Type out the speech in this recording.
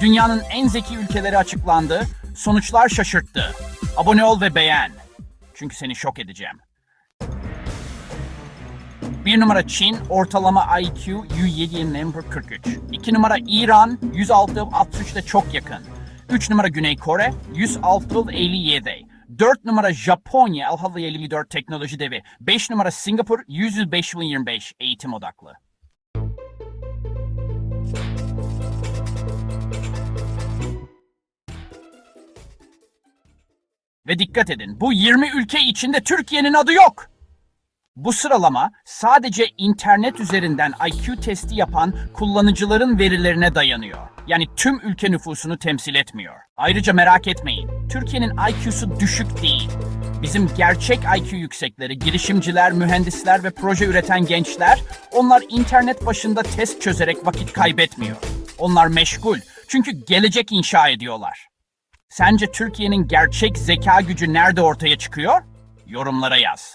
Dünyanın en zeki ülkeleri açıklandı. Sonuçlar şaşırttı. Abone ol ve beğen. Çünkü seni şok edeceğim. 1 numara Çin, ortalama IQ 107 number 43. 2 numara İran, 106 63'te çok yakın. 3 numara Güney Kore, 106 57. 4 numara Japonya, Alhalı 54 teknoloji devi. 5 numara Singapur, 105 25 eğitim odaklı. Ve dikkat edin, bu 20 ülke içinde Türkiye'nin adı yok. Bu sıralama sadece internet üzerinden IQ testi yapan kullanıcıların verilerine dayanıyor. Yani tüm ülke nüfusunu temsil etmiyor. Ayrıca merak etmeyin, Türkiye'nin IQ'su düşük değil. Bizim gerçek IQ yüksekleri, girişimciler, mühendisler ve proje üreten gençler, onlar internet başında test çözerek vakit kaybetmiyor. Onlar meşgul çünkü gelecek inşa ediyorlar. Sence Türkiye'nin gerçek zeka gücü nerede ortaya çıkıyor? Yorumlara yaz.